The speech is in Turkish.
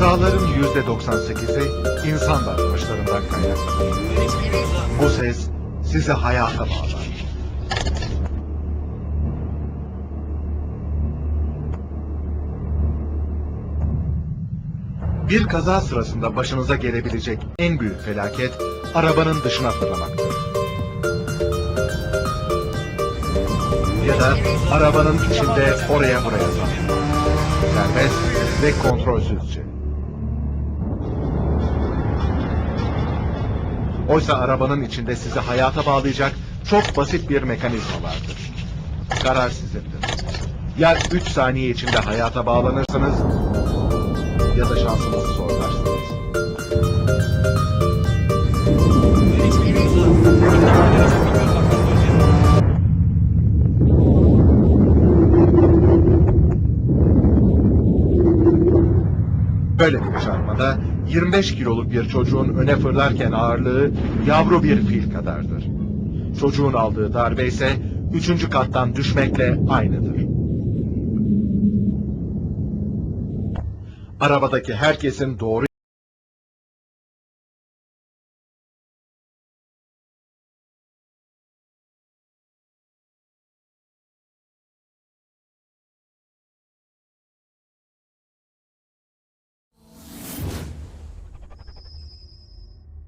%98'i insan davranışlarından kaynaklanır. Bu ses sizi hayata bağlar. Bir kaza sırasında başınıza gelebilecek en büyük felaket arabanın dışına fırlamaktır. Ya da arabanın içinde oraya buraya sarkmak. Serbest ve kontrolsüzce. Oysa arabanın içinde sizi hayata bağlayacak çok basit bir mekanizma vardır. Karar sizindir. Ya 3 saniye içinde hayata bağlanırsınız ya da şansınızı zorlarsınız. Böyle bir çarpmada 25 kiloluk bir çocuğun öne fırlarken ağırlığı yavru bir fil kadardır. Çocuğun aldığı darbe ise üçüncü kattan düşmekle aynıdır. Arabadaki herkesin doğru